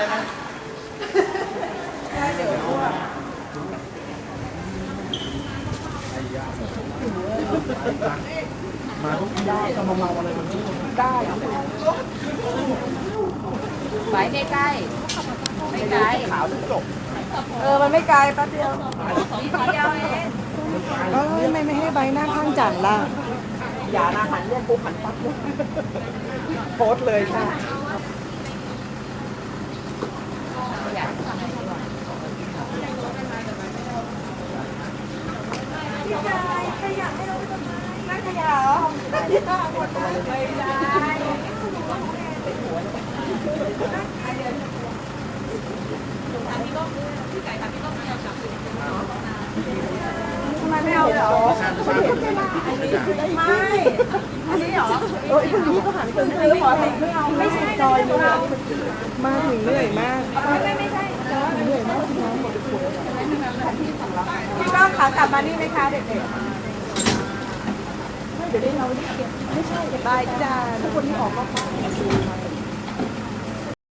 เลยนะเดี๋ยวมาทุกย่าจะมาเมาอะไรมันนี่ได้ไปใกล้ๆไม่ไกลขาวจบเออ มันไม่ไกลแป๊บเดียวนิดเดียวเองเอ้ยไม่ไม่ให้ใบหน้าข้างจันล่ะอย่านะหันเรียกปุ๊บหันปั๊บโพสเลยค่ะ อยากทำอะไรดีกว่า ไม่ขยาว ทำไมไม่เอาเหรอ ไม่ อันนี้เหรอเอ อไอ้คนนี้ก็หันคนซื้อขอแต่ไม่เอาไม่ใช่จอยเลยมาถึงเหนื่อยมาก ไม่ไม่ใช่เหนื่อยมากที่น้ำหมดขวดพี่ ก้องขากลับมานี่ไหมคะเด็กๆเดี๋ยวได้เราไม่ใช่ได้จ้าทุกคนที่ออกมา